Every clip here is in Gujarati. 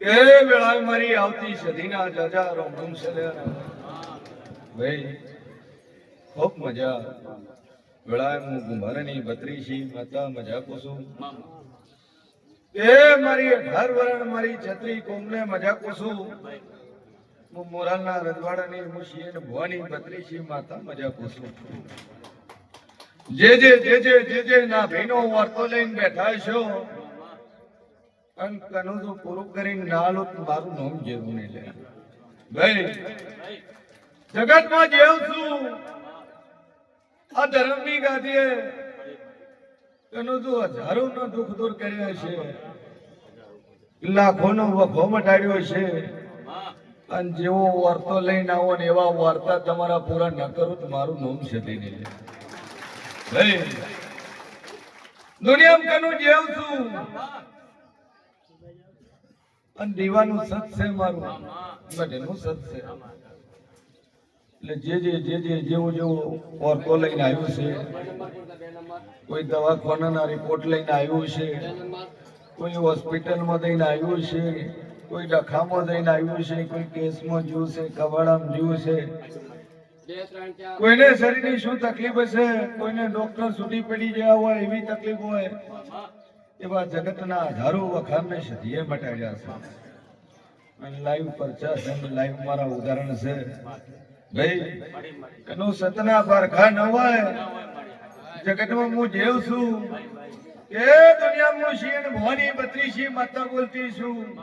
એ મારી આવતી સદીના ભાઈ ખૂબ મજા. વેળાએ હું ગુંભારની બત્રીસી માતા મજા કુસુમ. એ મારી અઢાર વરણ મારી છત્રી કોમને મજા કુસુમ. હું મોરાલના રજવાડાની બત્રીસી માતા મજા જે જે જે જે જે જે ના બેઠા છો પૂરું કરીને મારું નામ જેવું નહીં લે. ભાઈ, જગતમાં જેવું છું. આ ધર્મની ગાદીએ કનું તો હજારો નો દુઃખ દૂર કર્યા છે લાખો નો વખો મટાડ્યો છે અને જેવો વાર્તો લઈને આવો ને એવા વાર્તા તમારા પૂરા ન કરો તો મારું નોમ છે નહીં. ભાઈ દુનિયામાં કનું જેવ છું. અને દીવાનું સત છે મારું. બધાનું સત છે. એટલે જે જે જે જે જેવું જેવું વર્તો લઈને આવ્યું છે, કોઈ દવાખાનાના રિપોર્ટ લઈને આવ્યું છે, કોઈ હોસ્પિટલમાં લઈને આવ્યું છે કોઈ ડખામો દઈને આવ્યું છે, કોઈ કેસમાં જીવ છે કબાડામાં જીવ છે. કોઈને શરીરની શું તકલીફ હશે? કોઈને ડોક્ટર છૂટી પડી ગયા હોય, એવી તકલીફ હોય. એવા જગતના હજારો વખાણને સદીએ મટાડ્યા છે. લાઈવ પરચા છે લાઈવ મારા ઉદાહરણ છે. ભાઈ, કનો સતના પારખા ન હોય. જગતમાં હું જેવ છું. કે દુનિયામાં હું શિયન ભવાની બત્રીસી, માતા બોલતી છું.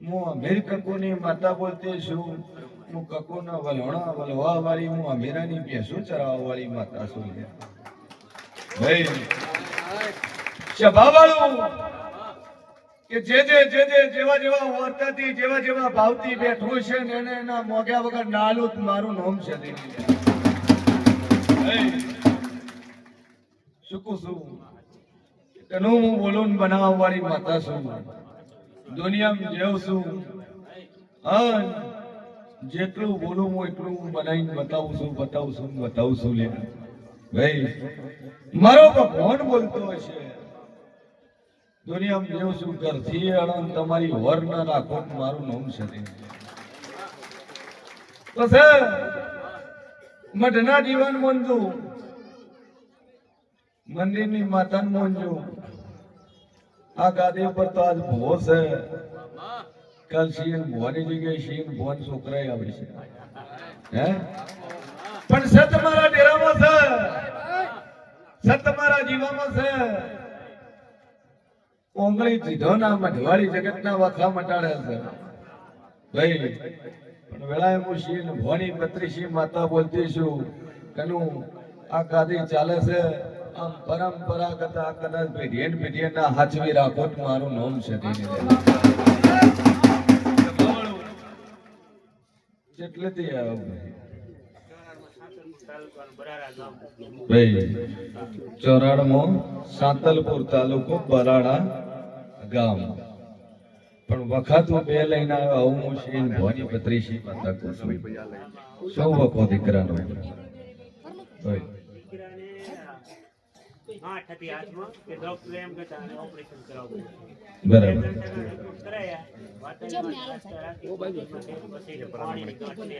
હું અમીર કકુની માતા બોલતી છું. હું કકુના વલોણા વલવા વાળી હું અમીરાની ભેંસો ચરાવવા વાળી માતા છું. ભાઈ, સભાવાળું, કે જે જે જે જે, જેવા જેવા વર્તાથી જેવા જેવા ભાવથી બેઠું છે ને એને એના મોગ્યા વગર નાલું મારું નામ છે શું કહું છું? એનું હું બોલું બનાવવા વાળી માતા છું. દુનિયામાં જેવ છું. હા જેટલું બોલું હું એટલું હું બનાવીને બતાવું છું બતાવું છું બતાવું છું લે. ભાઈ, મારો ભગવાન બોલતો હશે દુનિયામાં જેવું છું, ઘરથી અણન તમારી વર ના રાખો મારું નામ છે તે. સર મઢના જીવન મોંજુ મંદિરની માતાનું મોંજુ આ ગાદી ઉપર તો આજ ભો છે. કાલ શિયન ભોની જગ્યાએ શિયન ભોન છોકરા આવે છે. હે? પણ સત મારા ડેરામાં છે. સત મારા જીવામાં છે. ઓંગળી દીધો ના મઢવાડી જગતના વાખા મટાડે છે. ભાઈ, પણ વેળાએ હું શિવ ભવાની બત્રીસી માતા બોલતી છું. કનું, આ ગાદી ચાલે છે. પરંપરાગત આ કદાચ પેઢીએ પેઢીએ ના હાચવી રાખો તો મારું નામ છે તેની જેટલેથી ભાઈ. ચોરાડમાં સાંતલપુર તાલુકો બરાડા ગામ. પણ વખત બે લઈને આવ્યો, આવું સૌ વખો દીકરાનો. ભાઈ આઠ હતી હાથમાં કે ડોક્ટર એમ કહેતા આને ઓપરેશન કરાવવું બરાબર કરાયા વાતાવરણમાં સ્વાસ્થ્ય રાખી, પછી પાણીની ગાંઠ છે.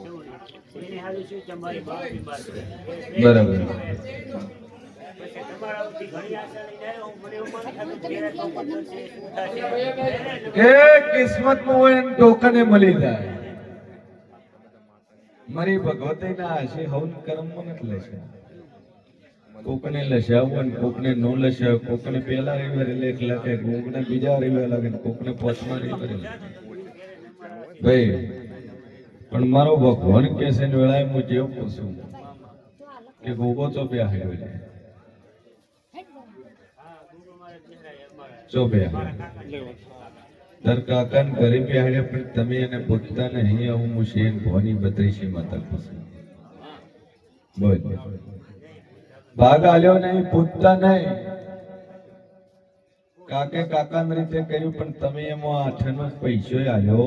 એવું નહીં. એને હાલું શું કે અમારી બા બીમાર છે. બરાબર. પછી તમારા વતી ઘણી આશા લઈને આવ્યો. મને એવું મન થતું કે ઘેરે તો બધું છે, શું થશે? કે કિસ્મતમાં હોય એને ટોકને મળી જાય મારી ભગવતી ના હશે હવન કર્મમાં નથી લેશે કોકને લસાવું અને કોકને ન લસાવ કોકને પહેલા રવિવારે લેખ લખે, કોકને બીજા રવિવારે ને કોકને પાંચમા રવિવારે ભાઈ, પણ મારો ભગવાન કે છે વેળાએ હું જેવું પૂછું કે ગોગો તો બે છે ચો બે તાર કાકા ને પણ તમે એને પૂછતા નહીં, હું મુશેન ભવાની બત્રીસી માતા પૂછું બોલ. ભાગ આલ્યો નહીં, પૂછતા નહીં. કાકે કાકા રીતે કર્યું, પણ તમે એમાં આઠનો પૈસો આલ્યો.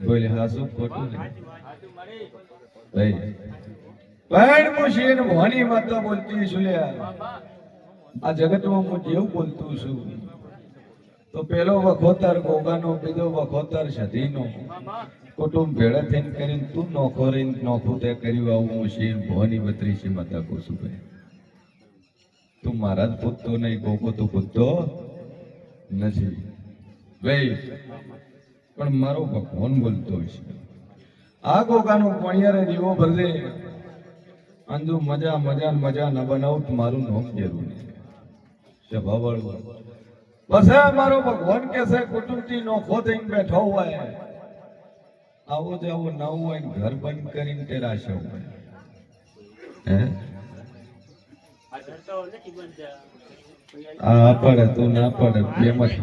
બોલે, હા, શું ખોટું ને? ભાઈ પણ શેર ભવાની માતા બોલતી છું લ્યા. આ જગતમાં હું જેવું બોલતું છું. તો પેલો વખોતર ગોગાનો, બીજો વખોતર સધીનો કુટુંબ ભેળા થઈને કરીને તું નોખો રહીને નોખું તે કર્યું આવું હું શેર ભવાની બત્રીસી માતા કોસુભાઈ તું મારા જ પૂતતો નહીં, ગોગો તો પૂતતો નથી. ભાઈ પણ મારો ભગવાન બોલતો છે. આ ગોગાનો પણિયારે દીવો ભલે અંજુ મજા મજા મજા ન બનાવું મારું નામ જરૂરી છે. સભાવાળું આ મારો ભગવાન કે છે કુટુંબથી નોખો થઈને બેઠો હોય. આવો જાવો ન હોય ઘર બંધ કરીને હોય હે. આ પડે, તો ના પડે બેમ જ છે છે.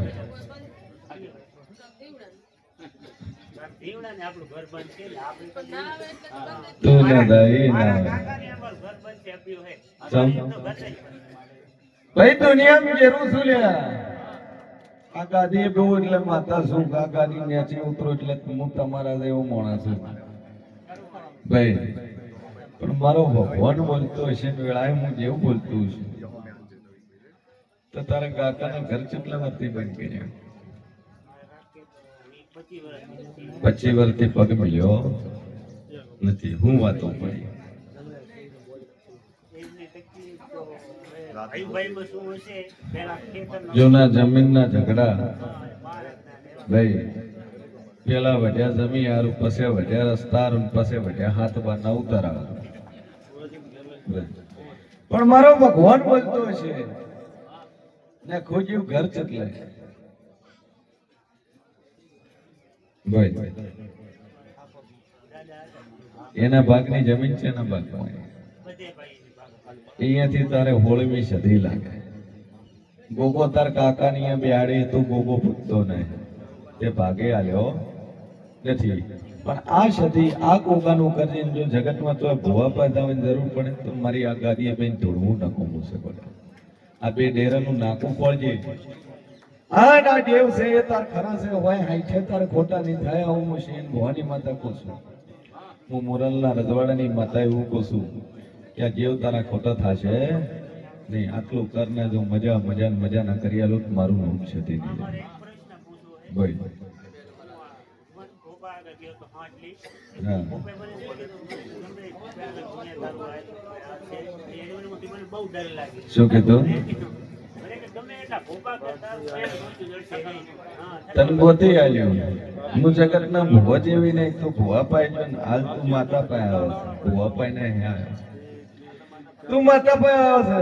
ભાઈ, દુનિયામાં જેરું શું લ્યા આ ગાદી બહુ એટલે માતા શું આ ગાદી નેચે ઉતરો એટલે હું તમારા જેવો માણસ ભાઈ, પણ મારો ભગવાન બોલતો હશે વેળાએ હું જેવું બોલતું છું. તો તારા કાકાના ઘર કેટલા વર્ષથી બંધ કર્યા? પચી વર્ષથી પગ મળ્યો નથી. હું વાતો પડી એમની તકલીફ તો હવે ભાઈ-ભાઈમાં શું હશે? પહેલા ખેતરનો જૂના જમીનના ઝઘડા ને ભાઈ પેલા વધ્યા જમી હારું પસે વધ્યા રસ્તા હારું પસે વધ્યા હાથ બાર ના ઉતારા પણ મારો ભગવાન બોલતો છે ને ખોજ્યું ઘર ચટલે ભાઈ એના ભાગની જમીન છે એના ભાગમાં. અહીંયાથી તારે હોળમી સધી લાગે. ગોગો તાર કાકાની અહીંયા બેહાડી, તું ગોગો પૂછતો નહીં. તે ભાગે આલ્યો. નથી. પણ આ સધી આ ગોગાનું કરીને જો જગતમાં તો ભૂવા પાદાવાની જરૂર પડે, તો મારી આ ગાદીએ બેન ધોળવું નાખું મૂકશે બોલે. આ બે ડેરાનું નાકું પડજે આ દેવ છે, એ તાર ખરા છે, હોય હાઈઠે તાર ખોટા નહીં થાય હું શેન ભવાની માતા કહું છું. હું મોરલના રજવાડાની માતા એવું કહું છું. કે આ જેવ તારા ખોટા થશે. નહીં આટલું કરને જો મજા મજા ને મજા ના કરી આલો મારું નામ છે તે. ભાઈ આવ્યો શું કીધું? તને ગોતી આલ્યું. હું જગત ના ભુવા જેવી નહીં તું ભુવા પાય હાલ તું માતા પાય આવે ભુવા પાઈ ને આવે. તું માતા પાય છે.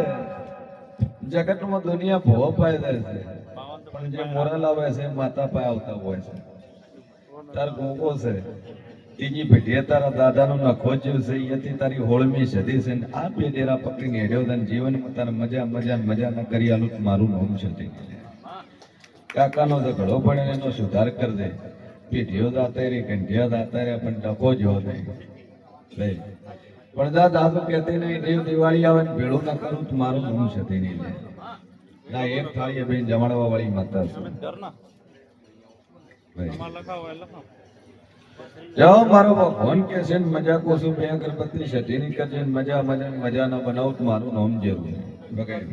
જગતમાં દુનિયા ભુવા પાય જાય છે. પણ જે મોરલ આવે છે માતા પાય આવતા હોય છે. તાર ગોગો છે. ત્રીજી પેઢીએ તારા દાદાનો નખો જીવ છે. અહીંયાથી તારી હોળમી સદી છે. ને આ બે ડેરા પકડીને હેડ્યો તને જીવનમાં તારે મજા મજા મજા ના કરી આલું મારું નામ છે કાકાનો ઝઘડો ને એનો સુધાર કરી દે. પેઢીઓ દાતા રે કંઢિયા દાતા રે પણ ડકો જો નહીં લે પણ દા દાદુ કહેતી નહીં, દેવ દિવાળી આવે ને ભેળું ના કરું મારું નામ છે તે નહીં ના એક થાળી બેન જમાડવા વાળી માતા. જાઓ, મારો ભગવાન કે છે ને, મજા કોશું બે અગરબત્તી છે તેની કરજે મજા મજા મજા ના બનાવું તો મારું નામ જરૂર બગાડ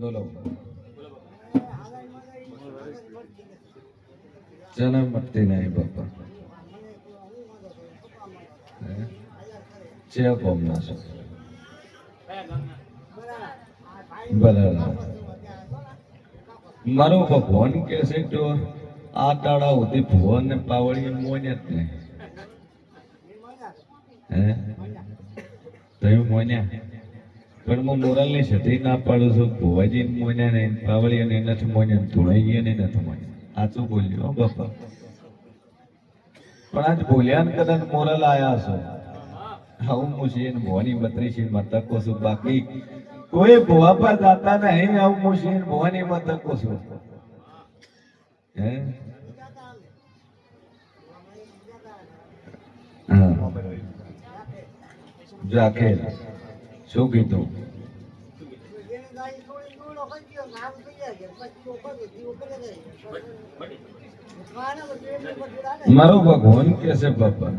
બોલો. જન્મ મટતી નહીં બાપા? છે કોમ છો બરાબર મારો ભગવાન કે છે તો આ તાળા સુધી ભુવન ને પાવળી મોને જ નહીં હે મોન્યા પણ હું મોરલની સતી ના પાડું છું ભુવાજી મોન્યા નહીં પાવળી ને નથી મોન્યા ધોળાઈ ગયા ને નથી મોન્યા સાચું બોલ્યો હો બાપા. પણ આજ બોલ્યા ને કદાચ મોરલ આયા છો. આવું મુશીન ભવાની બત્રીસી મતકો છું. બાકી કોઈ ભુવા પર જાતા નહીં આવું મુશીન ભવાની મતકો છું. હે? હા. જાખેલ, શું કીધું? મારો ભગવાન કે છે બાપા.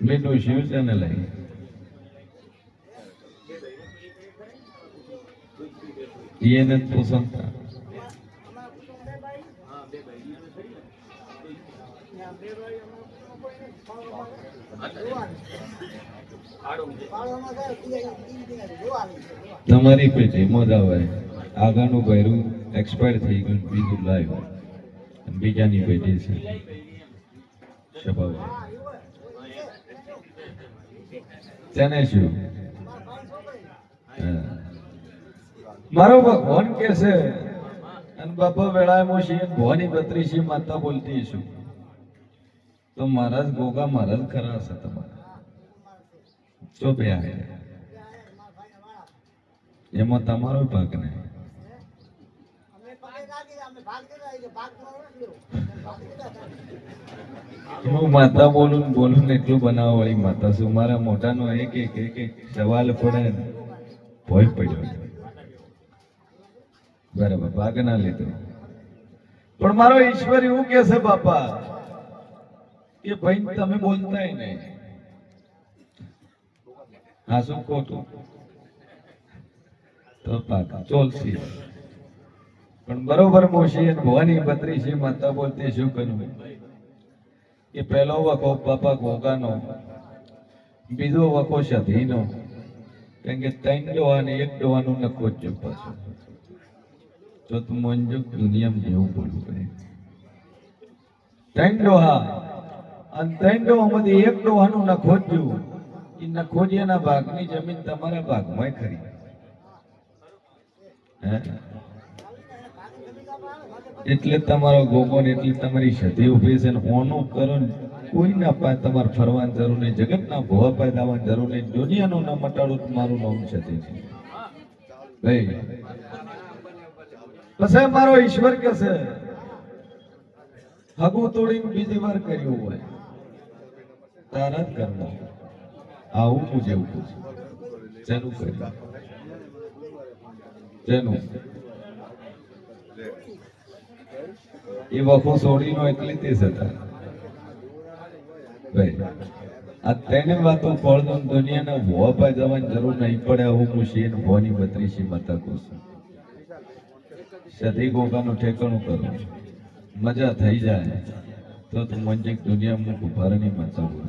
બેટું શિવ છે ને લઈ. એને જ સંતા તમારી પેટી મજા આવે. આગળનું ભૈરું એક્સપાયર થઈ ગયું, બીજું લાઈવ બીજાની પેઢી છે. તેને શું? મારો ભગવાન કે છે, અને બાપા, વેળા હું શિવ ભવાની બત્રીસી માતા બોલતી છું તો મારા જ ગોગા મારા જ ખરા છે તમારા. ચોપ્યા એમાં તમારો ભાગ નહીં. હું માતા બોલું બોલું એટલું બનાવવા વાળી માતા છું. મારા મોટાનો એક એક એક એક સવાલ પડે ને પડ્યો બરાબર, ભાગ ના લીધો. પણ મારો ઈશ્વર એવું કે છે, બાપા, કે ભાઈ, તમે બોલતા નહીં. હા, શું ખોટું તો પાકા, ચોલસી. પણ બરોબર મોશી ભવાની પત્રી છે, માતા બોલતી શું કર્યું એ પહેલો વખો બાપા ગોગાનો બીજો વખો સધીનો કારણ કે ત્રણ ડોહા એક ડોહાનું નખો જ પાછું. તો તું મંજુ દુનિયામાં જેવું બોલવું પડે. ત્રણ ડોહા, અને ત્રણ ડોહામાંથી એક ડોહાનું નખો જ એ નખોડિયાના ભાગની જમીન તમારા ભાગમાં ખરી. હે? એટલે તમારો ગોગોન એટલી તમારી સતી ઊભી છે હોનું કરો ને કોઈ પાય તમારે ફરવાની જરૂર નહીં, જગતના ભોવા પાય દાવાની જરૂર નહીં, દુનિયાનું ના મટાડું મારું નામ સતી છે. ભાઈ. પછી મારો ઈશ્વર કે છે, હગું તોડીને બીજી વાર કર્યું હોય તારા જ ઘરમાં આવું હું જેવું છું. જેનું કર્યું શેનું એ વખો સોડીનો એકલી તે હતા આ તેને વાતો ને દુનિયાના ભોવા પાય જવાની જરૂર નહીં પડે હું શેન ભોની બત્રીસી માતા કહું છું. સતી ગોગાનું ઠેકાણું કરો મજા થઈ જાય. તો તું મંજિક દુનિયા મુખ ભરની માતા બોલ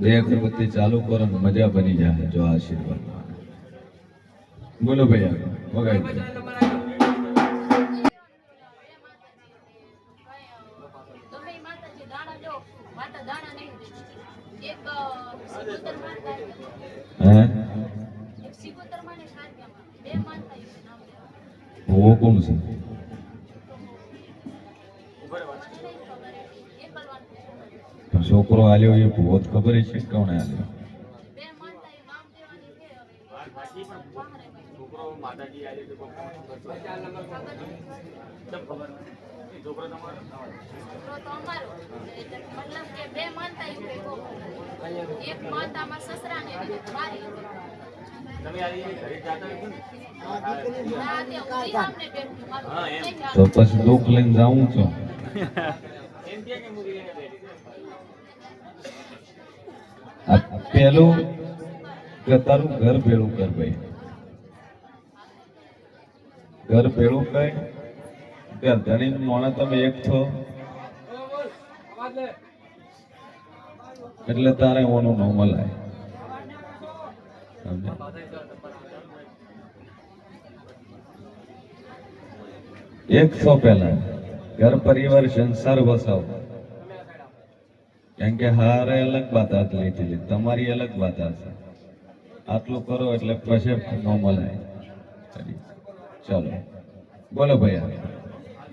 બે અગરબત્તી ચાલુ કરો મજા બની જાય, જો આશીર્વાદ. બોલો ભાઈ વગાડી. ભૂવો કોણ છે? છોકરો આલ્યો એ ભૂવો ખબર છે કે આલ્યો બે માનતા એવું નામ દેવાની છે હવે. બહાર એ ભાઈ. છોકરો માતાજી આજે તો ખબર નથી. ખબર છોકરો તમારો તો પછી દુઃખ લઈને જાઉં છું. પેલું કે તારું ઘર ભેળું કર ભાઈ. ઘર ભેળું કર. કે ધણી મોણા તમે એક છો? એટલે તારે ઓનું ન મલાય. એકસો પહેલા ઘર, પરિવાર, સંસાર વસાવો. કેમ કે હારે અલગ વાત હાથ લીધી તમારી અલગ વાત હશે આટલું કરો એટલે પછી ન મલાય. ચાલો. બોલો ભાઈ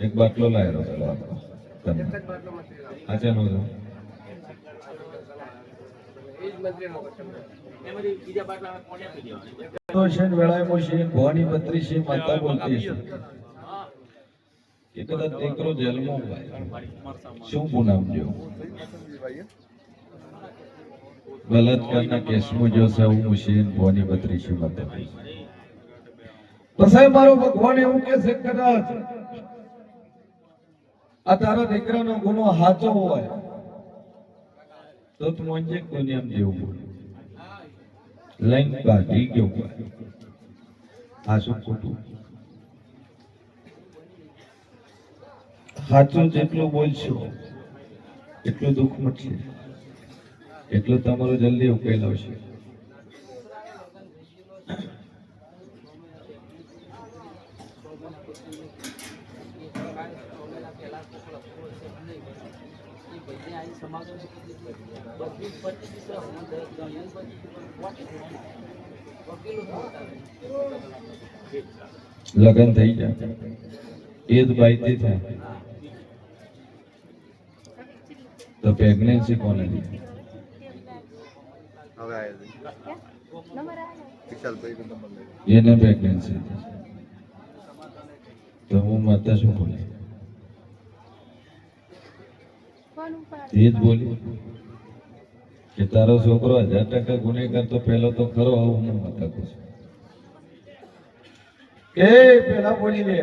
એક બાટલો લાયેલો પેલો આપણો તમે હા ચાલો તો. એમાંથી બીજા બાટલા કોને આપી દેવાના? તો છે ને વેળાએ છે ભવાની બત્રી છે માતા બોલતી છે. હા કદાચ દીકરો જેલમાં શું પૂનમ જો બલાત્કારના કેસમાં જો હું છે ભવાની બત્રી છે માતા પછી મારો ભગવાન એવું કે છે કદાચ આ તારા દીકરાનો ગુનો સાચો હોય, તો તું મંજે દુનિયામાં જેવું લઈને કાઢી ગયો આ શું ખોટું? સાચું જેટલું બોલશો, એટલું દુઃખ મટશે. એટલું તમારો જલ્દી ઉકેલ આવશે. લગ્ન થઈ જાય એ જ બાઈથી થાય તો પ્રેગ્નન્સી કોને લીધી એને પ્રેગ્નન્સી તો હું માતા શું બોલે એ જ બોલી કે તારો છોકરો હજાર ટકા ગુનેગાર તો પહેલો તો ખરો આવું હું માતા કહું છું કે પેલા બોલી લે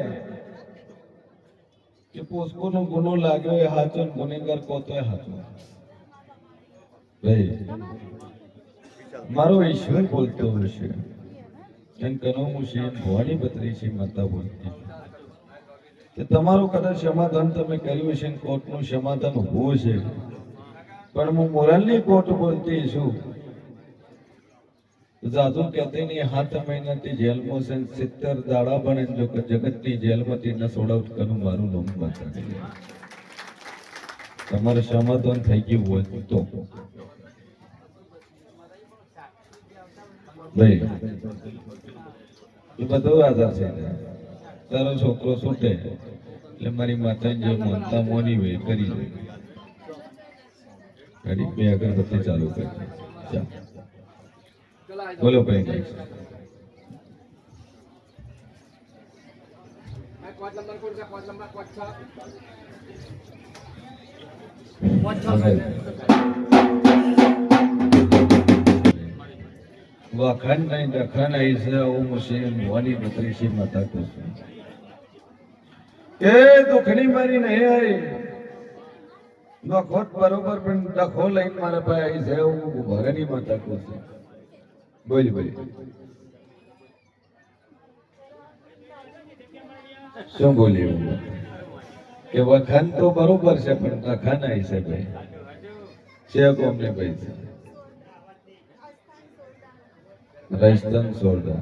કે પોસ્કોનો ગુનો લાગ્યો એ હાચો ગુનેગાર કોતો એ હાચો ભાઈ મારો ઈશ્વર બોલતો હશે એમ કનો હું છે ભવાની પત્રી છે માતા બોલતી કે તમારું કદાચ સમાધાન તમે કર્યું છે કોર્ટનું સમાધાન હોય છે. પણ હું મોરલની કોર્ટ બોલતી છું. જાદુ કહેતી હાથ મહિનાથી જેલમાં છે સિત્તેર દાડા બને જો જગતની જેલમાંથી ન સોડાઉટ કરું મારું નામ માતા તમારે સમાધાન થઈ ગયું હોય તો. ભાઈ, એ બધું આધાર છે. તારો છોકરો છૂટે, એટલે મારી માતાને જે માનતા મોની હોય, કરી દે કરી બે અગરબત્તી ચાલુ કરી. બોલો ભાઈ. વખાણ નહીં દખાણ આવી છે હું મુસ્લિમ હોવાની છે માતા કૃષ્ણ એ દુખની મારી નહીં આવી. નખોટ બરોબર, પણ ડખો લઈને મારા પાસે આવી છે, હું ભગની તકો છે. બોલ બોલ. શું બોલ્યું? કે વખાણ તો બરોબર છે, પણ દખાણ આવી છે, ભાઈ. છે કોમને છે રાજસ્થાન સોરડા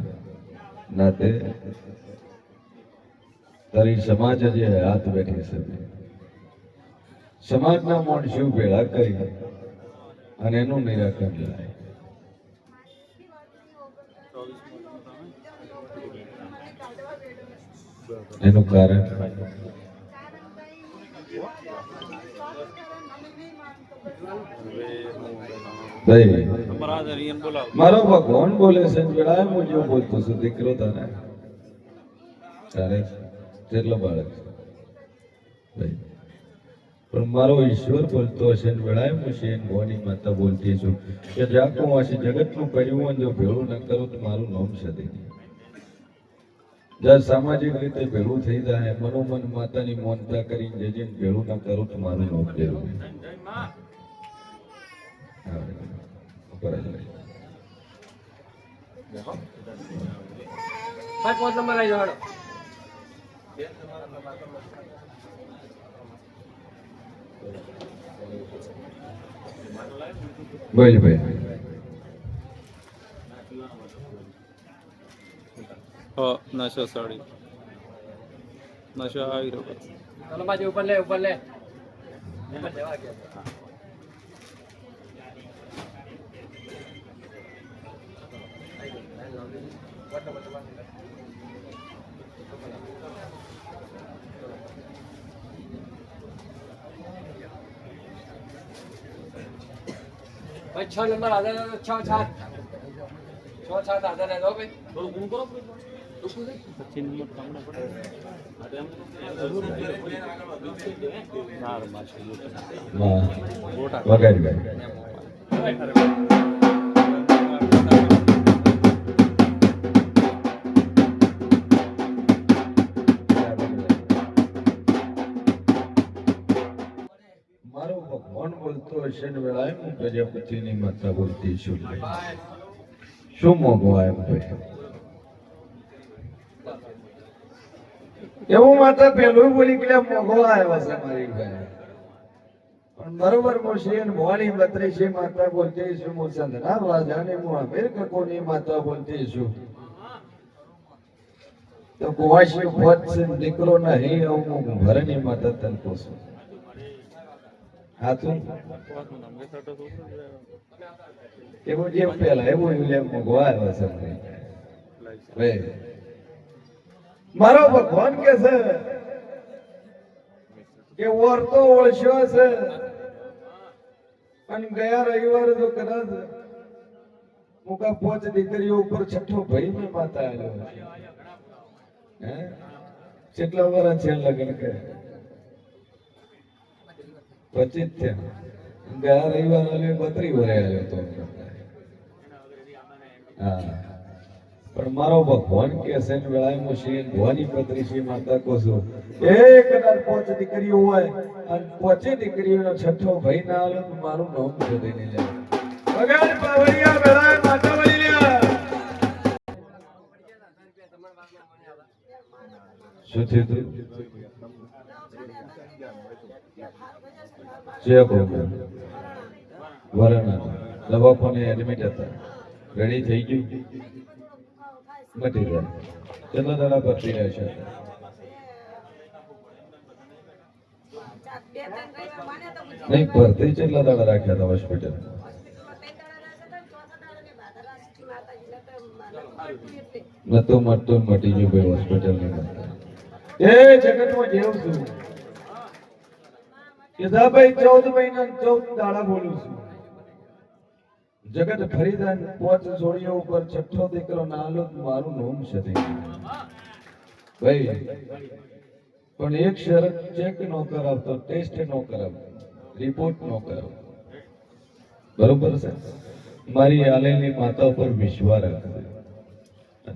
નાતે તારી સમાજ જે હાથ બેઠી છે. સમાજના માણસો ભેળા કરી અને એનું નિરાકરણ લાય એનું કારણ? મારો ભગવાન બોલે છે હું જેવું બોલતો છું, દીકરો તારે. તારે? કેટલો બાળક પણ મારો ઈશ્વર બોલતો હશે ને છે મોની માતા બોલતી છું. કે જાકો હશે જગતનું કર્યું જો ભેળું ન કરું તો મારું નામ છે જ્યાં સામાજિક રીતે ભેળું થઈ જાય, મનોમન માતાની મોનતા કરીને જે ભેળું ન કરું તો મારું નામ ભેળું. પાંચ પાંચ નંબર આવી જાઓ બોલ ભાઈ. નશો સાડી નશો આવી રહ્યો ચાલો બાજુ ઉપર લે ઉપર લે. ઉપર લેવા ભાઈ છ નંબર આધાર છ સાત. છ સાત આધાર હતો ભાઈ. નંબર તમને પડે. વગાડી હશે વેળાએ હું પ્રજાપતિની માતા બોલતી છું. શું મોગો આવ્યો ભાઈ એવું માતા પેલું બોલી કે મોગો આવ્યા છે મારી ભાઈ. પણ બરોબર હું શ્રી ને મોની બત્રી માતા બોલતી છું, હું સંતના વાજાને, હું અમીર કકોની માતા બોલતી છું. તો કુવાશી પોત દીકરો નહીં, હું ભરની માતા તન છું મારો ભગવાન કે છે કે ઓરતો ઓળશ્યો છે. પણ ગયા રવિવારે તો કદાચ મુકા પોચ દીકરીઓ ઉપર છઠ્ઠો ભાઈ મેં માતા આવ્યો હે? કેટલા વર્ષ છે લગ્ન કે પચીસ થયા ગયા રવિવાર આવ્યો બત્રી વરે આવ્યો તો હા. પણ મારો ભગવાન કે છે ને વેળાએ શ્રી ભવાની પત્રી શ્રી માતા કહું છું એ કદાચ પોચ દીકરીઓ હોય અને પોચે દીકરીઓનો છઠ્ઠો ભાઈ ના આવે તો મારું નામ શોધી નહીં લે. વગાડ પાવડિયા વેળાએ માતા વળી લ્યા. શું તું જે પ્રોબ્લેમ દવાખાને એડમિટ હતા. રેડી થઈ ગયું? મટી કેટલા દાડા ભરતી રહ્યા છે? નહીં, ભરતી કેટલા દાડા રાખ્યા હતા હોસ્પિટલ નતું મટતું મટી ગયું ભાઈ હોસ્પિટલની એ જગતમાં જેવું છું. કીધા ચૌદ મહિના ચૌદ દાડા બોલું છું. જગત ફરીદાન પોચ જોડીઓ ઉપર છઠ્ઠો દીકરો નાલો મારું નોમ છે ભાઈ, પણ એક શરત ચેક નો કરાવતો ટેસ્ટ નો કરાવતો રિપોર્ટ નો કરાવતો બરોબર છે? મારી આલેલી માતા ઉપર વિશ્વાસ રાખજો.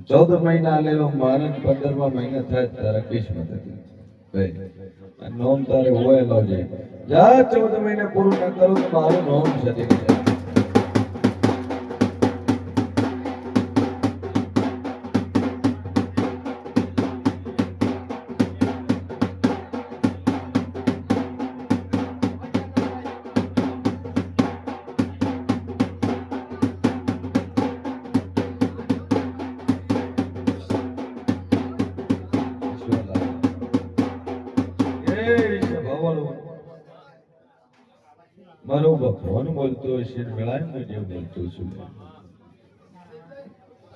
ચૌદ મહિના આલેલો મારે પંદરમા મહિના થાય તારા કિસ્મત હતી નોમ તારે હોય લાવજે જા ચૌદ મહિને પૂરું ન કરું તો મારું નોમ છે. બોલતો હશે ને જે બોલતો છું.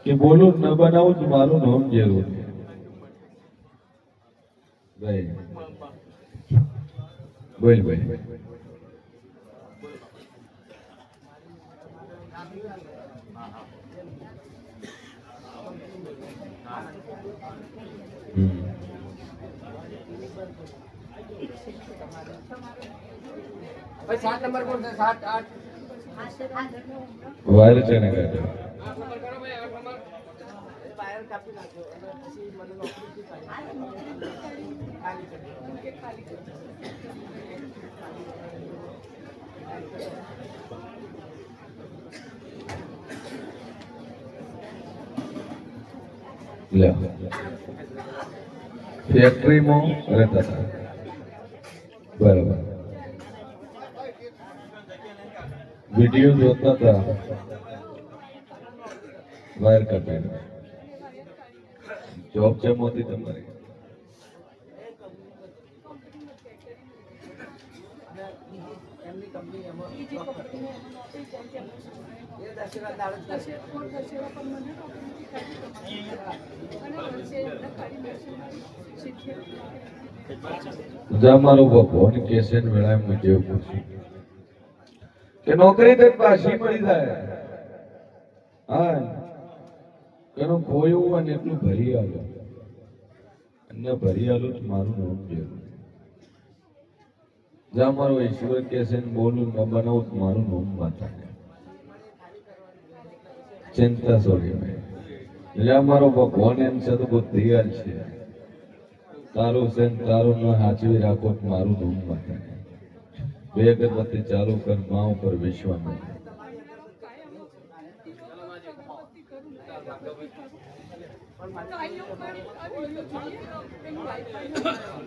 કે બોલું, ન બનાવું તો મારું નામ જરૂર ભાઈ, બોલ ભાઈ, સાત નંબર કોણ છે? સાત, આઠ. વાયર છે ને કાઢે ફેક્ટરીમાં રહેતા હતા. બરાબર. વીડિયો જોતા હતા વાયર કટ જોબ છે મોદી તમારી. જા મારો ભગવાન કેસે ને વેળાએ મુજે પૂછ્યું કે નોકરી તો પાછી મળી જાય. હા. એનું ખોયું અને એટલું ભરી આલો. અને ભરી આલો તો મારું નામ જેવું જ્યાં મારો ઈશ્વર કે ને બોલું ન બનાવું તો મારું નામ માતા ચિંતા સોરી મેં લે મારો ભગવાન એમ છે તો તૈયાર છે. તારું છે તારું ન સાચવી રાખો તો મારું નામ માતા બે અગરબત્તી ચાલુ કર મા ઉપર વિશ્વાસ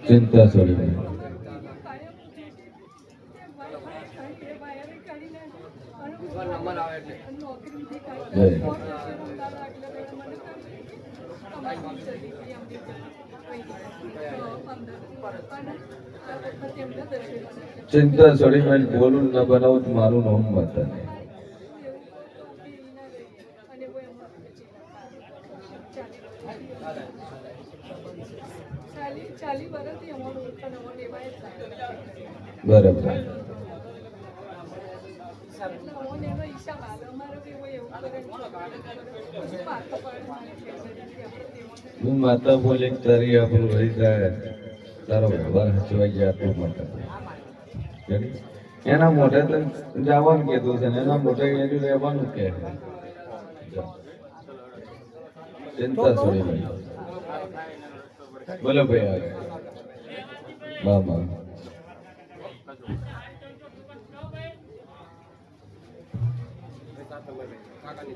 ચિંતા સોરી મેં નંબર આવે એટલે જય ચિંતા સોરી મેં બોલું ન બનાવું મારું નામ થાય. બરાબર હું માતા બોલે તારી આપણું રહી જાય તારો વ્યવહાર હચવાઈ જાય તું એના મોઢે તો જવાનું કીધું છે ને એના મોઢે એનું રહેવાનું કે ચિંતા છોડી ભાઈ બોલો ભાઈ આગળ. વાહ કાકા.